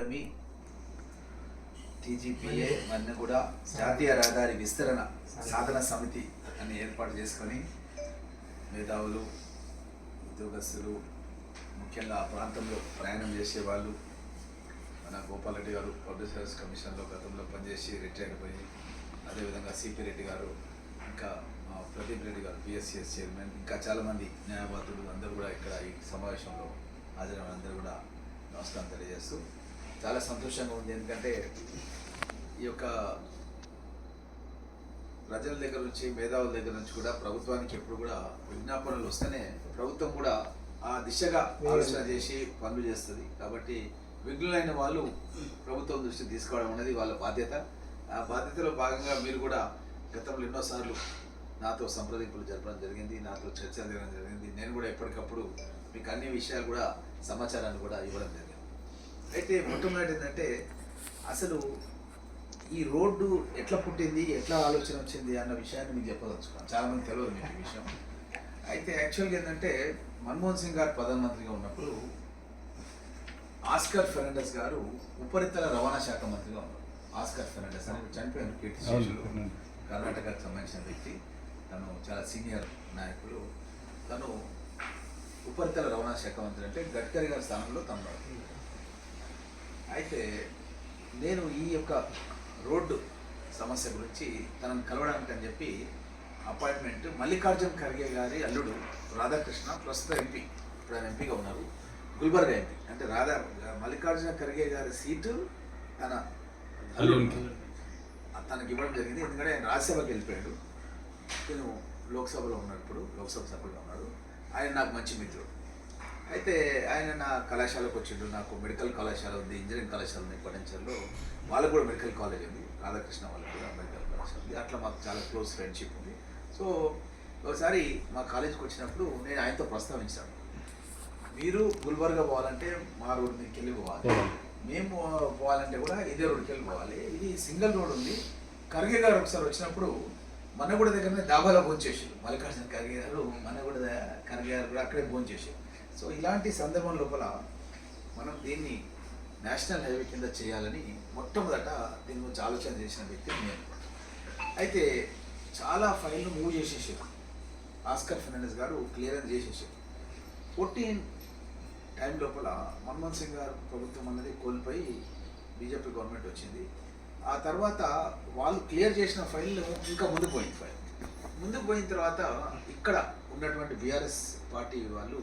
Academy TGPA మరియు కూడా జాతీయ రహదారి విస్తరణ సాధన సమితి అని ఏర్పాటు చేసుకొని మేధావులు ఉద్యోగస్తులు ముఖ్యంగా ఆ ప్రాంతంలో ప్రయాణం చేసే వాళ్ళు మన గోపాల్ రెడ్డి గారు పబ్లిక్ సర్వీస్ కమిషన్లో గతంలో పనిచేసి రిటైర్ అయిపోయి అదేవిధంగా సిపి రెడ్డి గారు ఇంకా ప్రదీప్ రెడ్డి గారు పిఎస్సిఎస్ చైర్మన్ ఇంకా చాలామంది న్యాయవాదులు అందరూ కూడా ఇక్కడ ఈ సమావేశంలో హాజరైన అందరూ కూడా నమస్కారం తెలియజేస్తూ చాలా సంతోషంగా ఉంది. ఎందుకంటే ఈ యొక్క ప్రజల దగ్గర నుంచి మేధావుల దగ్గర నుంచి కూడా ప్రభుత్వానికి ఎప్పుడు కూడా విజ్ఞాపనలు వస్తేనే ప్రభుత్వం కూడా ఆ దిశగా ఆలోచన చేసి పనులు చేస్తుంది. కాబట్టి విఘ్నులైన వాళ్ళు ప్రభుత్వం దృష్టి తీసుకోవడం అనేది వాళ్ళ బాధ్యత. ఆ బాధ్యతలో భాగంగా మీరు కూడా గతంలో ఎన్నోసార్లు నాతో సంప్రదింపులు జరపడం జరిగింది నాతో చర్చలు జరగడం జరిగింది. నేను కూడా ఎప్పటికప్పుడు మీకు అన్ని విషయాలు కూడా సమాచారాన్ని కూడా ఇవ్వడం జరిగింది. అయితే మొట్టమొదటి ఏంటంటే అసలు ఈ రోడ్డు ఎట్లా పుట్టింది ఎట్లా ఆలోచన వచ్చింది అన్న విషయాన్ని మీకు చెప్పదలుచుకున్నాను చాలా మంది తెలియదు మీకు ఈ విషయం. అయితే యాక్చువల్గా ఏంటంటే మన్మోహన్ సింగ్ గారు ప్రధానమంత్రిగా ఉన్నప్పుడు ఆస్కర్ ఫెర్నాండస్ గారు ఉపరితల రవాణా శాఖ మంత్రిగా ఉన్నారు. ఆస్కర్ ఫెర్నాండస్ అని చనిపోయిన కీర్తి శేషులు కర్ణాటకకు సంబంధించిన వ్యక్తి. తను చాలా సీనియర్ నాయకులు తను ఉపరితల రవాణా శాఖ మంత్రి అంటే గడ్కరీ గారి స్థానంలో తను ఉన్నారు. అయితే నేను ఈ యొక్క రోడ్డు సమస్య గురించి తనను కలవడానికి అని చెప్పి అపాయింట్మెంట్ మల్లికార్జున్ ఖర్గే గారి అల్లుడు రాధాకృష్ణ ప్రస్తుత ఎంపీ ఇప్పుడు ఆయన ఎంపీగా ఉన్నారు. గుల్బర్గా ఎంపీ అంటే రాధా మల్లికార్జున ఖర్గే గారి సీటు తన అల్లుడికి. తనకి ఇవ్వడం జరిగింది. ఎందుకంటే ఆయన రాజ్యసభకి వెళ్ళిపోయాడు. నేను లోక్సభలో ఉన్నాడు ఇప్పుడు లోక్సభ సభ్యుగా ఉన్నాడు. ఆయన నాకు మంచి మిత్రుడు. అయితే ఆయన నా కళాశాలకు వచ్చిండు. నాకు మెడికల్ కళాశాల ఉంది ఇంజనీరింగ్ కళాశాల ఉంది పొటెన్షియల్లో వాళ్ళకు కూడా మెడికల్ కాలేజ్ ఉంది. రాధాకృష్ణ వాళ్ళకి కూడా మెడికల్ కళాశాల ఉంది. అట్లా మాకు చాలా క్లోజ్ ఫ్రెండ్షిప్ ఉంది. సో ఒకసారి మా కాలేజీకి వచ్చినప్పుడు నేను ఆయనతో ప్రస్తావించాను. మీరు గుల్బర్గా పోవాలంటే మా రోడ్ మీదకి వెళ్ళి పోవాలి మేము పోవాలంటే కూడా ఇదే రోడ్కి వెళ్ళి పోవాలి. ఇది సింగిల్ రోడ్ ఉంది. ఖర్గే గారు ఒకసారి వచ్చినప్పుడు మనగూడ దగ్గరనే దాబాలో భోంచేసారు మల్లికార్జున ఖర్గే గారు మనగూడ ఖర్గే గారు కూడా అక్కడే భోంచేసారు సో ఇలాంటి సందర్భం లోపల మనం దీన్ని నేషనల్ హైవే కింద చేయాలని మొట్టమొదట దీని గురించి ఆలోచన చేసిన వ్యక్తి నేను. అయితే చాలా ఫైల్ను మూవ్ చేసేసారు. ఆస్కర్ ఫెర్నాండెస్ గారు క్లియరెన్స్ చేసేసారు. ఫోర్టీన్ టైం లోపల మన్మోహన్ సింగ్ గారు ప్రభుత్వం అన్నది కోల్పోయి బీజేపీ గవర్నమెంట్ వచ్చింది. ఆ తర్వాత వాళ్ళు క్లియర్ చేసిన ఫైల్ ఇంకా ముందు పోయింది ఫైల్ ముందుకు పోయిన తర్వాత ఇక్కడ ఉన్నటువంటి బీఆర్ఎస్ పార్టీ వాళ్ళు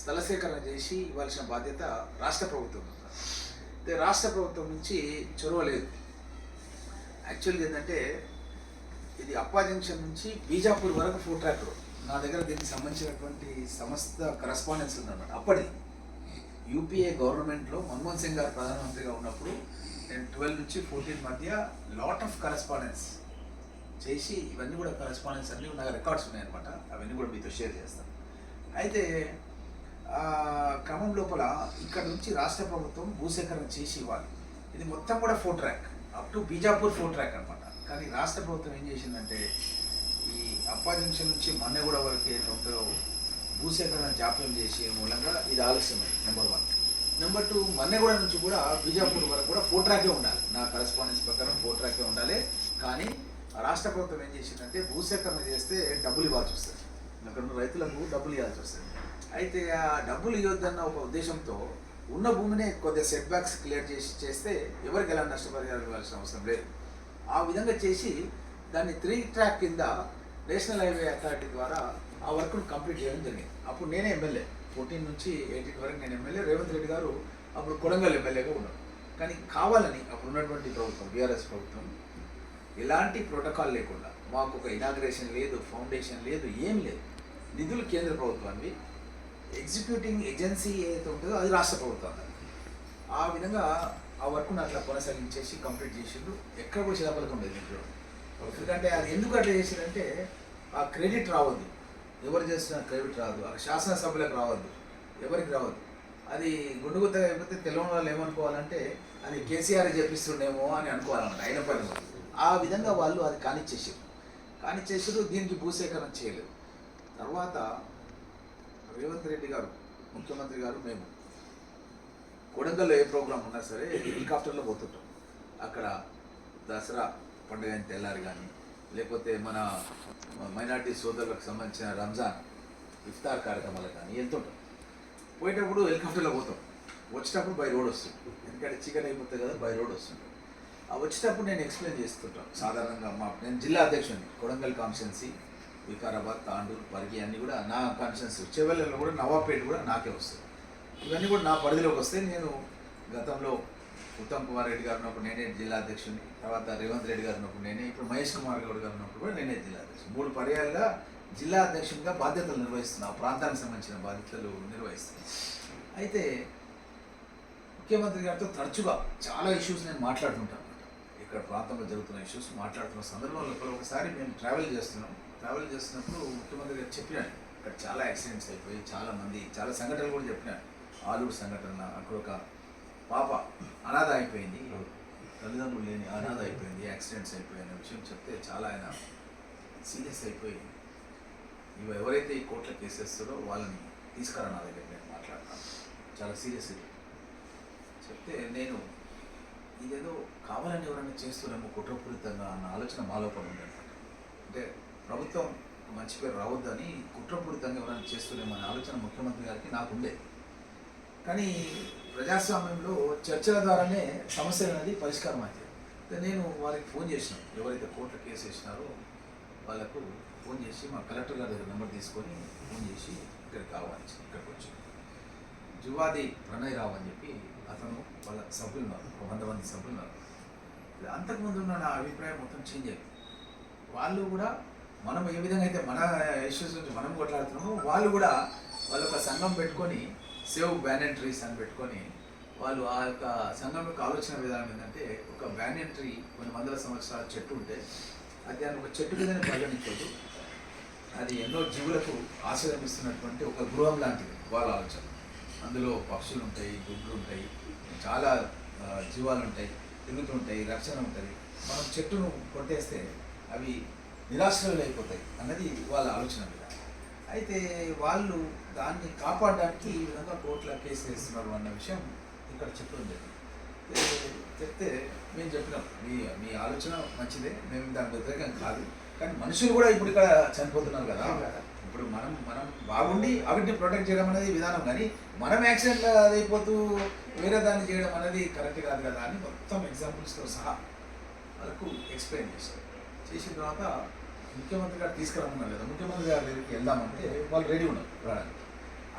స్థల సేకరణ చేసి ఇవ్వాల్సిన బాధ్యత రాష్ట్ర ప్రభుత్వం అయితే రాష్ట్ర ప్రభుత్వం నుంచి చొరవ లేదు. యాక్చువల్గా ఏంటంటే ఇది అప్పా జంక్షన్ నుంచి బీజాపూర్ వరకు ఫుడ్ ట్రాక్ రోడ్. నా దగ్గర దీనికి సంబంధించినటువంటి సమస్త కరస్పాండెన్స్ ఉందన్నమాట. అప్పటి యూపీఏ గవర్నమెంట్లో మన్మోహన్ సింగ్ గారు ప్రధానమంత్రిగా ఉన్నప్పుడు నేను ట్వెల్వ్ నుంచి ఫోర్టీన్ మధ్య లాట్ ఆఫ్ కరస్పాండెన్స్ చేసి ఇవన్నీ కూడా కరస్పాండెన్స్ అన్నీ నాకు రికార్డ్స్ ఉన్నాయన్నమాట. అవన్నీ కూడా మీతో షేర్ చేస్తాను. అయితే క్రమం లోపల ఇక్కడ నుంచి రాష్ట్ర ప్రభుత్వం భూసేకరణ చేసి ఇవ్వాలి. ఇది మొత్తం కూడా four track. Up to Bijapur four track అనమాట కానీ రాష్ట్ర ప్రభుత్వం ఏం చేసిందంటే ఈ అప్పా జంక్షన్ నుంచి మన్నెగూడ వరకు ఏంటో భూసేకరణ జాప్యం చేసే మూలంగా ఇది ఆలస్యమైంది number one number two Manneguda నుంచి కూడా బీజాపూర్ వరకు కూడా ఫోర్ ట్రాకే ఉండాలి. నా కరెస్పాండెన్స్ ప్రకారం ఫోర్ ట్రాకే ఉండాలి. కానీ రాష్ట్ర ప్రభుత్వం ఏం చేసిందంటే భూసేకరణ చేస్తే డబ్బులు ఇవ్వాల్సి వస్తుంది. అక్కడ రైతులకు డబ్బులు ఇవ్వాల్సి వస్తుంది. అయితే ఆ డబ్బులు ఇవ్వద్దన్న ఒక ఉద్దేశంతో ఉన్న భూమినే కొద్దిగా సెట్ బ్యాక్స్ క్లియర్ చేసి చేస్తే ఎవరికి ఎలా నష్టపరిహారం ఇవ్వాల్సిన అవసరం లేదు. ఆ విధంగా చేసి దాన్ని త్రీ ట్రాక్ కింద నేషనల్ హైవే అథారిటీ ద్వారా ఆ వర్క్ను కంప్లీట్ చేయడం జరిగింది. అప్పుడు నేనే ఎమ్మెల్యే. ఫోర్టీన్ నుంచి ఎయిటీన్ వరకు నేను ఎమ్మెల్యే. రేవంత్ రెడ్డి గారు అప్పుడు కొడంగల్ ఎమ్మెల్యేగా ఉన్నారు. కానీ కావాలని అప్పుడు ఉన్నటువంటి ప్రభుత్వం బీఆర్ఎస్ ప్రభుత్వం ఎలాంటి ప్రోటోకాల్ లేకుండా మాకు ఒక ఇనాగ్రేషన్ లేదు ఫౌండేషన్ లేదు ఏం లేదు. నిధులు కేంద్ర ప్రభుత్వాన్ని ఎగ్జిక్యూటింగ్ ఏజెన్సీ ఏదైతే ఉంటుందో అది రాష్ట్ర ప్రభుత్వం. ఆ విధంగా ఆ వర్క్ను అట్లా కొనసాగించేసి కంప్లీట్ చేసిండ్రు. ఎక్కడ కూడా శిలాపలకం ఉండేది ఇంట్లో ఎందుకంటే అది ఎందుకు అట్లా చేసిందంటే ఆ క్రెడిట్ రావద్దు. ఎవరు చేస్తున్న క్రెడిట్ రాదు. ఆ శాసనసభలకు రావద్దు. ఎవరికి రావద్దు. అది గుండుగుత్తగా అయిపోతే తెలంగాణ వాళ్ళు ఏమనుకోవాలంటే అది కేసీఆర్ చేపిస్తుండేమో అని అనుకోవాలన్నమాట అయిన పని ఆ విధంగా వాళ్ళు అది కానిచ్చేసారు కానిచ్చేసారు దీనికి భూసేకరణ చేయలేదు. తర్వాత రేవంత్ రెడ్డి గారు ముఖ్యమంత్రి గారు మేము. కొడంగల్లో ఏ ప్రోగ్రాం ఉన్నా సరే హెలికాప్టర్లో పోతుంటాం. అక్కడ దసరా పండుగ అయిన తెల్లారి కానీ లేకపోతే మన మైనార్టీ సోదరులకు సంబంధించిన రంజాన్ ఇఫ్తార్ కార్యక్రమాలు కానీ వెళ్తుంటాం. పోయేటప్పుడు హెలికాప్టర్లో పోతాం. వచ్చేటప్పుడు బై రోడ్ వస్తుంది. ఎందుకంటే చికెన్ అయిపోతుంది కదా బై రోడ్ వస్తుంది. ఆ వచ్చేటప్పుడు నేను ఎక్స్ప్లెయిన్ చేస్తుంటాను. సాధారణంగా మా నేను జిల్లా అధ్యక్షుడిని కొడంగల్ కాన్స్టిట్యున్సీ వికారాబాద్ తాండూరు పరిగి అన్నీ కూడా నా కాన్షియన్స్ చెవెళ్ళలో కూడా నవాపేట కూడా నాకే వస్తాయి. ఇవన్నీ కూడా నా పరిధిలోకి వస్తే నేను గతంలో ఉత్తమ్ కుమార్ రెడ్డి గారు ఉన్నప్పుడు నేనే జిల్లా అధ్యక్షుడిని తర్వాత రేవంత్ రెడ్డి గారు ఉన్నప్పుడు నేనే ఇప్పుడు మహేష్ కుమార్ గౌడ్ గారు ఉన్నప్పుడు కూడా నేనే జిల్లా అధ్యక్షుడు మూడు పర్యాలుగా జిల్లా అధ్యక్షునిగా బాధ్యతలు నిర్వహిస్తున్నా ప్రాంతానికి సంబంధించిన బాధ్యతలు నిర్వహిస్తున్నాను అయితే ముఖ్యమంత్రి గారితో తరచుగా చాలా ఇష్యూస్ నేను మాట్లాడుతుంటాను ఇక్కడ ప్రాంతంలో జరుగుతున్న ఇష్యూస్ మాట్లాడుతున్న సందర్భంలో ఒకసారి మేము ట్రావెల్ చేస్తున్నాం. ట్రావెల్ చేస్తున్నప్పుడు ముఖ్యమంత్రి గారు చెప్పినాడు. ఇక్కడ చాలా యాక్సిడెంట్స్ అయిపోయి చాలా మంది చాలా సంఘటనలు కూడా చెప్పినాడు. ఆలూరు సంఘటన అక్కడ ఒక పాప అనాథ అయిపోయింది. తల్లిదండ్రులు లేని అనాథ అయిపోయింది యాక్సిడెంట్స్ అయిపోయి అనే విషయం చెప్తే చాలా ఆయన సీరియస్ అయిపోయి ఇవి ఎవరైతే ఈ కోర్టులో కేసేస్తారో వాళ్ళని తీసుకురా నా దగ్గర నేను మాట్లాడతాను. చాలా సీరియస్ ఇది. చెప్తే నేను ఇదేదో కావాలని ఎవరైనా చేస్తున్నామో కుట్రపూరితంగా అన్న ఆలోచన మాలోపడి ఉంది అంటే ప్రభుత్వం మంచి పేరు రావద్దని కుట్రపూరితంగా ఎవరైనా చేస్తున్నామో ఆలోచన ముఖ్యమంత్రి గారికి నాకు ఉండే. కానీ ప్రజాస్వామ్యంలో చర్చల ద్వారానే సమస్యలు అనేది పరిష్కారం అవుతాయి. అయితే నేను వారికి ఫోన్ చేసిన ఎవరైతే కోర్టులో కేసు వేసినారో వాళ్ళకు ఫోన్ చేసి మా కలెక్టర్ గారి దగ్గర నెంబర్ తీసుకొని ఫోన్ చేసి ఇక్కడికి కావాలి ఇక్కడికి వచ్చి. జువాది ప్రణయ్ రావు అని చెప్పి అతను వాళ్ళ సభ్యులు ఉన్నారు ఒక వంద మంది సభ్యులు ఉన్నారు. అంతకుముందు ఉన్న నా అభిప్రాయం మొత్తం చేంజ్ అయింది వాళ్ళు కూడా మనం ఏ విధంగా అయితే మన ఇష్యూస్ నుంచి మనం కొట్లాడుతున్నామో వాళ్ళు కూడా వాళ్ళ ఒక సంఘం పెట్టుకొని సేవ్ బ్యానెన్ ట్రీస్ అని పెట్టుకొని వాళ్ళు ఆ యొక్క సంఘం యొక్క ఆలోచన విధానం ఏంటంటే ఒక బ్యానెన్ ట్రీ కొన్ని వందల సంవత్సరాల చెట్టు ఉంటే అది దాన్ని ఒక చెట్టు మీద పరిగణించదు అది ఎన్నో జీవులకు ఆశ్రయం ఇస్తున్నటువంటి ఒక గృహం లాంటిది వాళ్ళ ఆలోచన. అందులో పక్షులు ఉంటాయి గుడ్లు ఉంటాయి చాలా జీవాలు ఉంటాయి తిరుగుతుంటాయి రక్షణ ఉంటుంది మనం చెట్టును కొట్టేస్తే అవి నిరాశ్రయులు అయిపోతాయి అన్నది వాళ్ళ ఆలోచన విధానం అయితే వాళ్ళు దాన్ని కాపాడడానికి ఈ విధంగా కోర్టులో కేసు వేస్తున్నారు అన్న విషయం ఇక్కడ చెప్పడం జరిగింది. చెప్తే మేము చెప్పినాం మీ మీ ఆలోచన మంచిదే మేము దాని వ్యతిరేకం కాదు. కానీ మనుషులు కూడా ఇప్పుడు ఇక్కడ చనిపోతున్నారు కదా. ఇప్పుడు మనం మనం బాగుండి అవిటిని ప్రొటెక్ట్ చేయడం అనేది విధానం కానీ మనం యాక్సిడెంట్ అయిపోతూ వేరే దాన్ని చేయడం అనేది కరెక్ట్ కాదు కదా అని మొత్తం ఎగ్జాంపుల్స్తో సహా వాళ్ళకు ఎక్స్ప్లెయిన్ చేస్తారు చేసిన తర్వాత ముఖ్యమంత్రి గారు తీసుకురమ్మన్నారు కదా ముఖ్యమంత్రి గారి దగ్గరికి వెళ్దామంటే వాళ్ళు రెడీ ఉన్నారు రావడానికి.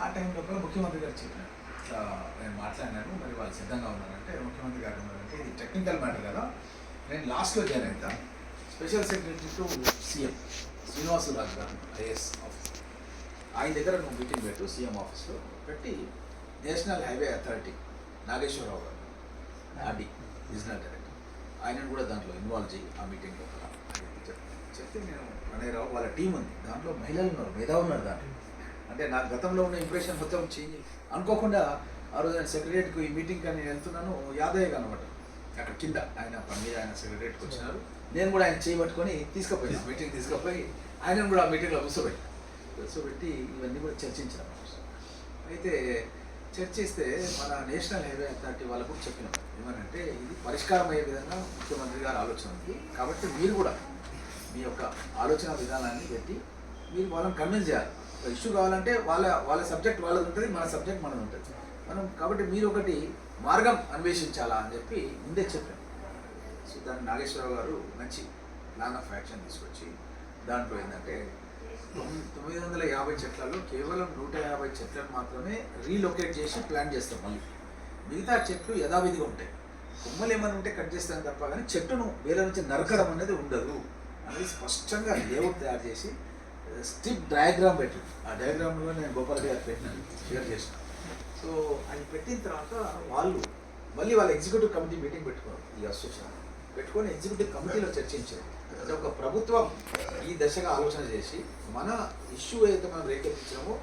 ఆ టైంలో కూడా ముఖ్యమంత్రి గారు చెప్పినారు. ఇట్లా నేను మాట్లాడినాను మరి వాళ్ళు సిద్ధంగా ఉన్నారంటే ముఖ్యమంత్రి గారు ఉన్నారంటే ఇది టెక్నికల్ మ్యాటర్ కదా. నేను లాస్ట్లో జాయిన్ అవుతా. Special secretary to CM Srinivasaraju garu IAS office ఆయన దగ్గర నువ్వు మీటింగ్ పెట్టు సీఎం ఆఫీస్లో పెట్టి నేషనల్ హైవే అథారిటీ నాగేశ్వరరావు గారు ఆర్డీ రీజనల్ డైరెక్టర్ ఆయనను కూడా దాంట్లో ఇన్వాల్వ్ చేయి ఆ మీటింగ్లో కూడా చెప్తే నేను ప్రణయరావు వాళ్ళ టీం ఉంది. దాంట్లో మహిళలు ఉన్నారు మేధావులు ఉన్నారు దాంట్లో. అంటే నా గతంలో ఉన్న ఇంప్రెషన్ మొత్తం చేంజ్ అనుకోకుండా ఆ రోజు నేను సెక్రటరీకి ఈ మీటింగ్ నేను వెళ్తున్నాను యాదయ్య అనమాట అక్కడ కింద ఆయన పని మీద ఆయన సెక్రటరీకి వచ్చినారు. నేను కూడా ఆయన చేయబట్టుకొని తీసుకుపోయాను. మీటింగ్ తీసుకుపోయి ఆయనను కూడా ఆ మీటింగ్లో కూర్చోబెట్టి కూర్చోబెట్టి ఇవన్నీ కూడా చర్చించాను అయితే చర్చిస్తే మన నేషనల్ హైవే అథారిటీ వాళ్ళకు చెప్పినాం. ఏమనంటే ఇది పరిష్కారం అయ్యే విధంగా ముఖ్యమంత్రి గారి ఆలోచన ఉంది కాబట్టి మీరు కూడా మీ యొక్క ఆలోచన విధానాన్ని పెట్టి మీరు వాళ్ళని కన్విన్స్ చేయాలి. ఇష్యూ కావాలంటే వాళ్ళ వాళ్ళ సబ్జెక్ట్ వాళ్ళది ఉంటుంది మన సబ్జెక్ట్ మనది ఉంటుంది. మనం కాబట్టి మీరు ఒకటి మార్గం అన్వేషించాలా అని చెప్పి ముందే చెప్పాను. సో దాన్ని నాగేశ్వరరావు గారు మంచి ప్లాన్ ఆఫ్ యాక్షన్ తీసుకొచ్చి దాంట్లో ఏంటంటే తొమ్మిది తొమ్మిది వందల యాభై చెట్లలో కేవలం నూట యాభై చెట్లను మాత్రమే రీలొకేట్ చేసి ప్లాన్ చేస్తాం మళ్ళీ. మిగతా చెట్లు యథావిధిగా ఉంటాయి. కొమ్మలు ఏమైనా ఉంటే కట్ చేస్తాను తప్ప కానీ చెట్టును వేల నుంచి నరకడం అనేది ఉండదు. అది స్పష్టంగా లేఅవుట్ తయారు చేసి స్టిప్ డయాగ్రామ్ పెట్టి ఆ డయాగ్రామ్లో నేను గోపాల్ గారు పెట్టినాను షేర్ చేసిన. సో అది పెట్టిన తర్వాత వాళ్ళు మళ్ళీ వాళ్ళ ఎగ్జిక్యూటివ్ కమిటీ మీటింగ్ పెట్టుకున్నారు ఈ అసోసియేషన్. పెట్టుకొని ఎగ్జిక్యూటివ్ కమిటీలో చర్చించారు. అంటే ఒక ప్రభుత్వం ఈ దశగా ఆలోచన చేసి మన ఇష్యూ ఏదైతే మనం రేకెత్తించామో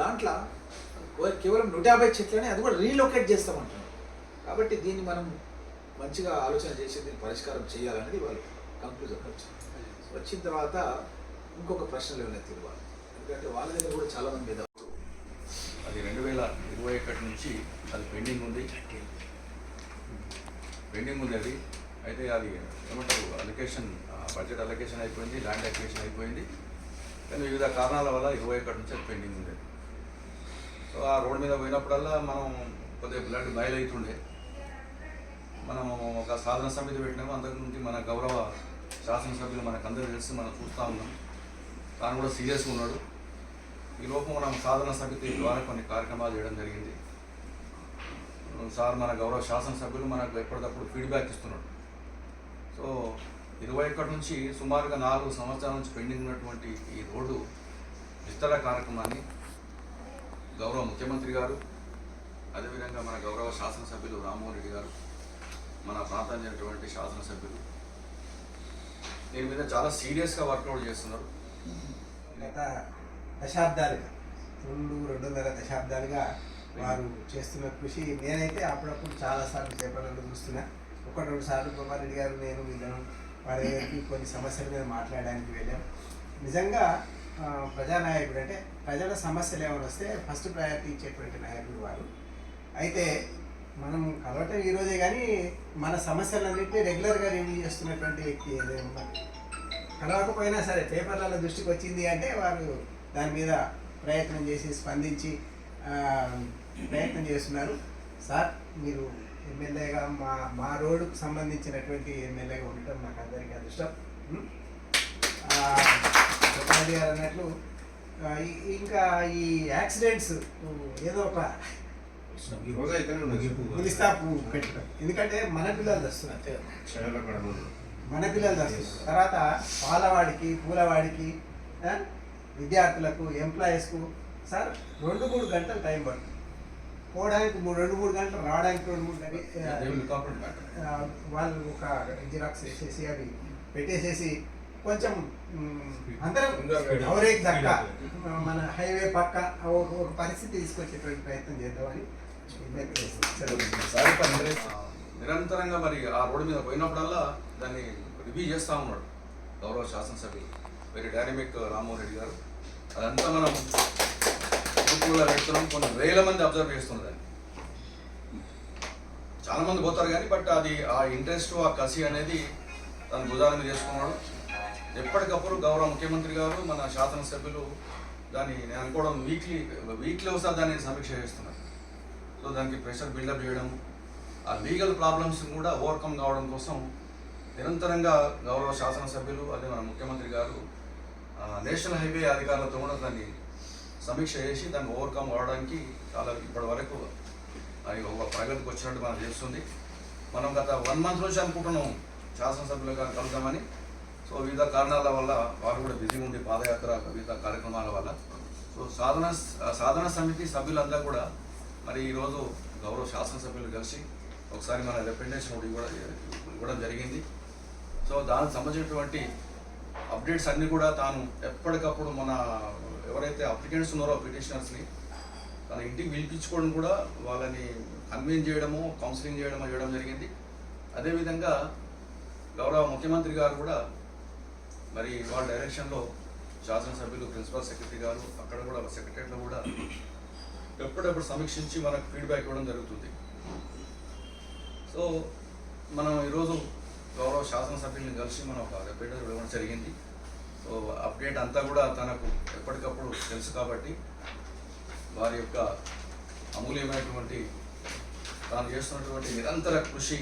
దాంట్లో కేవలం నూట యాభై చెట్లనే అది కూడా రీలొకేట్ చేస్తామంటున్నాం కాబట్టి దీన్ని మనం మంచిగా ఆలోచన చేసి దీన్ని పరిష్కారం చేయాలనేది వాళ్ళు కంక్లూజన్ వచ్చింది వచ్చిన తర్వాత ఇంకొక ప్రశ్నలు ఏమైనా తిరగాలి ఎందుకంటే వాళ్ళ దగ్గర కూడా చాలా మంది అది రెండు వేల ఇరవై ఒకటి నుంచి అది పెండింగ్ ఉంది. పెండింగ్ ఉంది అది. అయితే అది ఏమంటారు? అలొకేషన్ బడ్జెట్ అలొకేషన్ అయిపోయింది ల్యాండ్ అలొకేషన్ అయిపోయింది. కానీ వివిధ కారణాల వల్ల ఇరవై ఒకటి నుంచి అది పెండింగ్ ఉంది. సో ఆ రోడ్ మీద పోయినప్పుడల్లా మనం కొద్దిగా బ్లడ్ బయలు అవుతుండే. మనం ఒక సాధన సమితి పెట్టినాము. అంతకు నుండి మన గౌరవ శాసనసభ్యులు మనకు అందరూ తెలిసి మనం చూస్తూ ఉన్నాం. తాను కూడా సీరియస్గా ఉన్నాడు. ఈ లోపు మనం సాధన సమితి ద్వారా కొన్ని కార్యక్రమాలు చేయడం జరిగింది. సార్ మన గౌరవ శాసనసభ్యులు మనకు ఎప్పటికప్పుడు ఫీడ్బ్యాక్ ఇస్తున్నాడు. సో ఇరవై ఒకటి నుంచి సుమారుగా నాలుగు సంవత్సరాల నుంచి పెండింగ్ ఉన్నటువంటి ఈ రోడ్డు విస్తరణ కార్యక్రమాన్ని గౌరవ ముఖ్యమంత్రి గారు అదేవిధంగా మన గౌరవ శాసనసభ్యులు రామ్మోహన్ రెడ్డి గారు మన ప్రాంతం శాసనసభ్యులు దీని మీద చాలా సీరియస్గా వర్కౌట్ చేస్తున్నారు. గత దశాబ్దాలుగా రెండు రెండున్నర దశాబ్దాలుగా వారు చేస్తున్న కృషి నేనైతే అప్పుడప్పుడు చాలాసార్లు పేపర్లలో చూస్తున్నా. ఒకటి రెండు సార్లు కుమార్ రెడ్డి గారు నేను వీళ్ళను వారి దగ్గరికి కొన్ని సమస్యల మీద మాట్లాడడానికి వెళ్ళాం. నిజంగా ప్రజానాయకుడు అంటే ప్రజల సమస్యలు ఏమైనా వస్తే ఫస్ట్ ప్రయారిటీ ఇచ్చేటువంటి నాయకుడు వారు. అయితే మనం కలవటం ఈరోజే కానీ మన సమస్యలన్నింటినీ రెగ్యులర్గా రివ్యూ చేస్తున్నటువంటి వ్యక్తి ఏదైనా కలవకపోయినా సరే పేపర్లలో దృష్టికి వచ్చింది అంటే వారు దాని మీద ప్రయత్నం చేసి స్పందించి ప్రయత్నం చేస్తున్నారు సార్ మీరు ఎమ్మెల్యేగా మా మా రోడ్డుకు సంబంధించినటువంటి ఎమ్మెల్యేగా ఉండటం నాకు అందరికీ అదృష్టం ఉం? గారు అన్నట్లు ఇంకా ఈ యాక్సిడెంట్స్ ఏదో ఒక గులిస్తాపు పెట్టడం ఎందుకంటే మన పిల్లలు వస్తున్నారు మన పిల్లలు వస్తున్నారు తర్వాత పాలవాడికి పూలవాడికి విద్యార్థులకు ఎంప్లాయీస్కు సార్ రెండు మూడు గంటలు టైం పడుతుంది. పోవడానికి మూడు రెండు మూడు గంటలు రావడానికి రెండు మూడు గంటలు వాళ్ళు ఒక జిరాక్స్ వేసేసి అవి పెట్టేసేసి కొంచెం అందరం ఎవరేకి దక్క మన హైవే పక్క ఒక పరిస్థితి తీసుకొచ్చేటువంటి ప్రయత్నం చేద్దామని నిరంతరంగా మరి ఆ రోడ్డు మీద పోయినప్పుడల్లా దాన్ని రివ్యూ చేస్తూ ఉన్నాడు గౌరవ శాసనసభ్యులు వెరీ డైనమిక్ రామ్మోహన్ రెడ్డి గారు. అదంతా మనం గ్రూపుల్లో పెడుతున్నాం కొన్ని వేల మంది అబ్జర్వ్ చేస్తున్నారు దాన్ని. చాలా మంది పోతారు కానీ బట్ అది ఆ ఇంట్రెస్ట్ ఆ కసి అనేది తన భుజాల మీద చేసుకున్నాడు ఎప్పటికప్పుడు గౌరవ ముఖ్యమంత్రి గారు మన శాసనసభ్యులు దాన్ని నేను అనుకోవడం వీక్లీ వీక్లీ ఒకసారి దాన్ని సమీక్ష చేస్తున్నారు. సో దానికి ప్రెషర్ బిల్డప్ చేయడం ఆ లీగల్ ప్రాబ్లమ్స్ కూడా ఓవర్కమ్ కావడం కోసం నిరంతరంగా గౌరవ శాసనసభ్యులు అదే మన ముఖ్యమంత్రి గారు నేషనల్ హైవే అధికారులతో కూడా దాన్ని సమీక్ష చేసి దాన్ని ఓవర్కమ్ అవడానికి చాలా ఇప్పటి వరకు అది ఒక ప్రగతికి వచ్చినట్టు మనకు తెలుస్తుంది. మనం గత వన్ మంత్ నుంచి అనుకుంటున్నాం శాసనసభ్యులు గారు కలుద్దామని. సో వివిధ కారణాల వల్ల వారు కూడా బిజీ ఉండి పాదయాత్ర వివిధ కార్యక్రమాల వల్ల. సో సాధన సాధన సమితి సభ్యులందరూ కూడా మరి ఈరోజు గౌరవ శాసనసభ్యులు కలిసి ఒకసారి మన రిప్రజెంటేషన్ కూడా ఇవ్వడం జరిగింది. సో దానికి సంబంధించినటువంటి అప్డేట్స్ అన్నీ కూడా తాను ఎప్పటికప్పుడు మన ఎవరైతే అప్లికెంట్స్ ఉన్నారో పిటిషనర్స్ని తన ఇంటికి పిలిపించుకోవడం కూడా వాళ్ళని కన్వీన్ చేయడము కౌన్సిలింగ్ చేయడము చేయడం జరిగింది. అదేవిధంగా గౌరవ ముఖ్యమంత్రి గారు కూడా మరి వాళ్ళ డైరెక్షన్లో శాసనసభ్యులు ప్రిన్సిపల్ సెక్రటరీ గారు అక్కడ కూడా సెక్రటరీలో కూడా ఎప్పుడప్పుడు సమీక్షించి మనకు ఫీడ్బ్యాక్ ఇవ్వడం జరుగుతుంది. సో మనం ఈరోజు గౌరవ శాసనసభ్యుల్ని కలిసి మనం ఒక రిపీటర్ ఇవ్వడం జరిగింది. సో అప్డేట్ అంతా కూడా తనకు ఎప్పటికప్పుడు తెలుసు కాబట్టి వారి యొక్క అమూల్యమైనటువంటి తాను చేస్తున్నటువంటి నిరంతర కృషి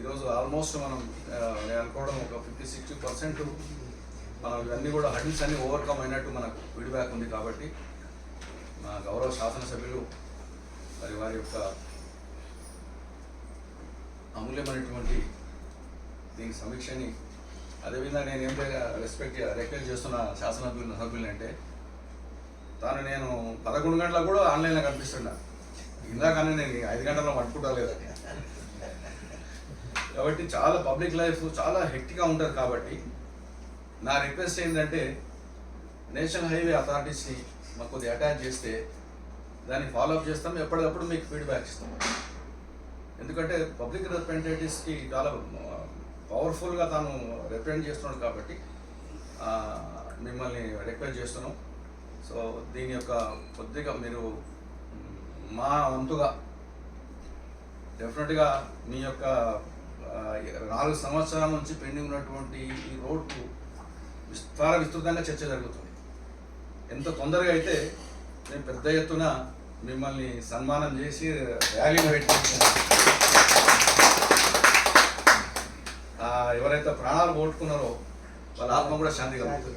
ఈరోజు ఆల్మోస్ట్ మనం నేను అనుకోవడం ఒక ఫిఫ్టీ సిక్స్టీ పర్సెంట్ మనం ఇవన్నీ కూడా హడిల్స్ అన్ని ఓవర్కమ్ అయినట్టు మనకు ఫీడ్బ్యాక్ ఉంది కాబట్టి మా గౌరవ శాసనసభ్యులు మరి వారి యొక్క అమూల్యమైనటువంటి దీని సమీక్షని అదేవిధంగా నేను ఏం రెస్పెక్ట్ రిక్వెస్ట్ చేస్తున్న శాసనసభ్యులు సభ్యులు అంటే తాను నేను పదకొండు గంటలకు కూడా ఆన్లైన్లో కనిపిస్తున్నా ఇందాకనే నేను ఐదు గంటల్లో పట్టుకుంటా లేదా? కాబట్టి చాలా పబ్లిక్ లైఫ్ చాలా హెక్టిక్గా ఉంటుంది కాబట్టి నా రిక్వెస్ట్ ఏంటంటే నేషనల్ హైవే అథారిటీస్ని మాకు కొద్దిగా అటాచ్ చేస్తే దాన్ని ఫాలోఅప్ చేస్తాం ఎప్పటికప్పుడు మీకు ఫీడ్బ్యాక్ ఇస్తాం. ఎందుకంటే పబ్లిక్ రిప్రజెంటేటివ్స్కి చాలా పవర్ఫుల్గా తాను రిప్రజెంట్ చేస్తున్నాడు కాబట్టి మిమ్మల్ని రిక్వెస్ట్ చేస్తున్నాం. సో దీని యొక్క కొద్దిగా మీరు మా వంతుగా డెఫినెట్గా మీ యొక్క నాలుగు సంవత్సరాల నుంచి పెండింగ్ ఉన్నటువంటి ఈ రోడ్డు విస్తార విస్తృతంగా చర్చ జరుగుతుంది. ఎంత తొందరగా అయితే మేము పెద్ద ఎత్తున మిమ్మల్ని సన్మానం చేసి ర్యాలీని పెట్టి ఆ, ఎవరైతే ప్రాణాలు పోగొట్టుకున్నారో వాళ్ళ ఆత్మ కూడా శాంతి కలుగుతుంది.